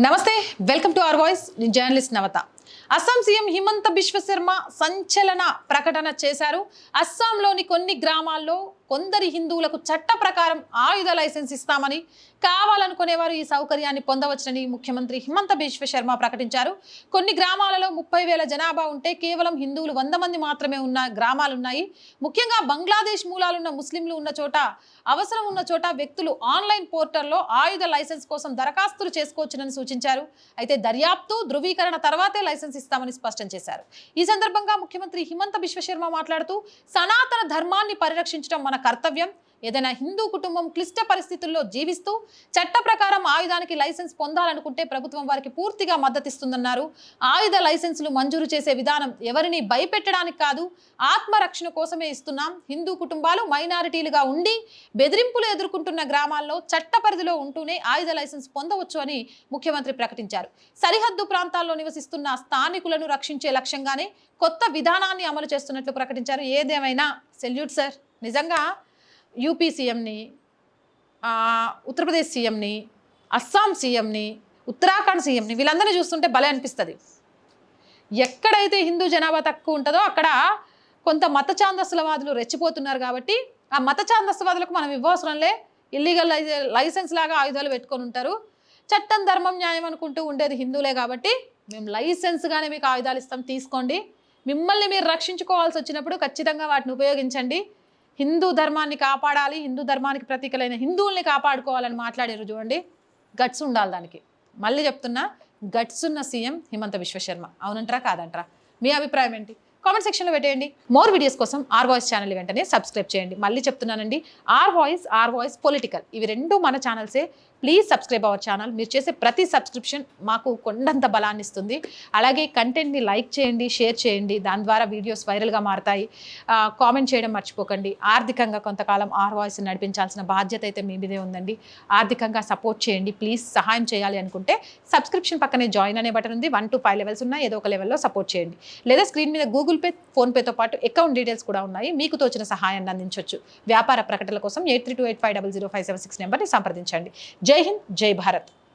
నమస్తే welcome to our voice నేను journalist Navata. Assam CM Himanta Biswa Sarma సంచలన ప్రకటన చేశారు. అస్సాంలోని కొన్ని గ్రామాల్లో కొందరి హిందువులకు చట్ట ప్రకారం ఆయుధ లైసెన్స్ ఇస్తామని కావాలనుకునేవారు ఈ సౌకర్యాన్ని పొందవచ్చునని ముఖ్యమంత్రి హిమంత బిశ్వ శర్మ ప్రకటించారు. కొన్ని గ్రామాలలో ముప్పై వేల జనాభా ఉంటే కేవలం హిందువులు వంద మంది మాత్రమే ఉన్న గ్రామాలు ఉన్నాయి ముఖ్యంగా బంగ్లాదేశ్ మూలాలున్న ముస్లింలు ఉన్న చోట అవసరం ఉన్న చోట వ్యక్తులు ఆన్లైన్ పోర్టల్లో ఆయుధ లైసెన్స్ కోసం దరఖాస్తులు చేసుకోవచ్చునని సూచించారు. అయితే దర్యాప్తు ధృవీకరణ తర్వాతే లైసెన్స్ ఇస్తామని స్పష్టం చేశారు. ఈ సందర్భంగా ముఖ్యమంత్రి హిమంత బిశ్వశర్మ మాట్లాడుతూ సనాతన ధర్మాన్ని పరిరక్షించడం మన కర్తవ్యం. ఏదైనా హిందూ కుటుంబం క్లిష్ట పరిస్థితుల్లో జీవిస్తూ చట్ట ప్రకారం ఆయుధానికి లైసెన్స్ పొందాలనుకుంటే ప్రభుత్వం వారికి పూర్తిగా మద్దతిస్తుందన్నారు. ఆయుధ లైసెన్సులు మంజూరు చేసే విధానం ఎవరిని భయపెట్టడానికి కాదు ఆత్మరక్షణ కోసమే ఇస్తున్నాం. హిందూ కుటుంబాలు మైనారిటీలుగా ఉండి బెదిరింపులు ఎదుర్కొంటున్న గ్రామాల్లో చట్ట పరిధిలో ఉంటూనే ఆయుధ లైసెన్స్ పొందవచ్చు అని ముఖ్యమంత్రి ప్రకటించారు. సరిహద్దు ప్రాంతాల్లో నివసిస్తున్న స్థానికులను రక్షించే లక్ష్యంగానే కొత్త విధానాన్ని అమలు చేస్తున్నట్లు ప్రకటించారు. ఏదేమైనా? Salute sir. నిజంగా యూపీ సీఎంని ఉత్తరప్రదేశ్ సీఎంని అస్సాం సీఎంని ఉత్తరాఖండ్ సీఎంని వీళ్ళందరినీ చూస్తుంటే భలే అనిపిస్తుంది. ఎక్కడైతే హిందూ జనాభా తక్కువ ఉంటుందో అక్కడ కొంత మత ఛాందస్సులవాదులు రెచ్చిపోతున్నారు కాబట్టి ఆ మత ఛాందస్సువాదులకు మనం ఇవ్వవసరంలే ఇల్లీగల్ లైసెన్స్ లాగా ఆయుధాలు పెట్టుకొని ఉంటారు. చట్టం ధర్మం న్యాయం అనుకుంటూ ఉండేది హిందువులే కాబట్టి మేము లైసెన్స్గానే మీకు ఆయుధాలు ఇస్తాం తీసుకోండి. మిమ్మల్ని మీరు రక్షించుకోవాల్సి వచ్చినప్పుడు ఖచ్చితంగా వాటిని ఉపయోగించండి. హిందూ ధర్మాన్ని కాపాడాలి హిందూ ధర్మానికి ప్రతీకలైన హిందువుల్ని కాపాడుకోవాలని మాట్లాడారు చూడండి. గట్స్ ఉండాలి దానికి. మళ్ళీ చెప్తున్నా గట్స్ ఉన్న సీఎం హిమంత విశ్వశర్మ అవునంటారా కాదంటారా? మీ అభిప్రాయం ఏంటి? కామెంట్ సెక్షన్లో పెట్టేయండి. మోర్ వీడియోస్ కోసం ఆర్ వాయిస్ ఛానల్ వెంటనే సబ్స్క్రైబ్ చేయండి. మళ్ళీ చెప్తున్నానండి our voice our voice political. ఇవి రెండు మన ఛానల్సే. ప్లీజ్ సబ్స్క్రైబ్ అవర్ ఛానల్ మీరు చేసే ప్రతి సబ్స్క్రిప్షన్ మాకు కొండంత బలాన్ని ఇస్తుంది. అలాగే కంటెంట్ని లైక్ చేయండి షేర్ చేయండి. దాని ద్వారా వీడియోస్ వైరల్గా మారతాయి. కామెంట్ చేయడం మర్చిపోకండి. ఆర్థికంగా కొంతకాలం ఆర్ వాయిస్ నడిపించాల్సిన బాధ్యత అయితే మీ మీదే ఉందండి. ఆర్థికంగా సపోర్ట్ చేయండి. ప్లీజ్ సహాయం చేయాలి అనుకుంటే సబ్స్క్రిప్షన్ పక్కనే జాయిన్ అనే బటన్ ఉంది. వన్ టు ఫైవ్ లెవెల్స్ ఉన్నాయి. ఏదో ఒక లెవెల్లో సపోర్ట్ చేయండి. లేదా స్క్రీన్ మీద గూగుల్ పే ఫోన్పేతో పాటు అకౌంట్ డీటెయిల్స్ కూడా ఉన్నాయి. మీకు తోచిన సహాయాన్ని అందించవచ్చు వ్యాపార ప్రకటనల కోసం eight three two eight five double zero five seven six నెంబర్ని సంప్రదించండి. జై హింద్ జై భారత్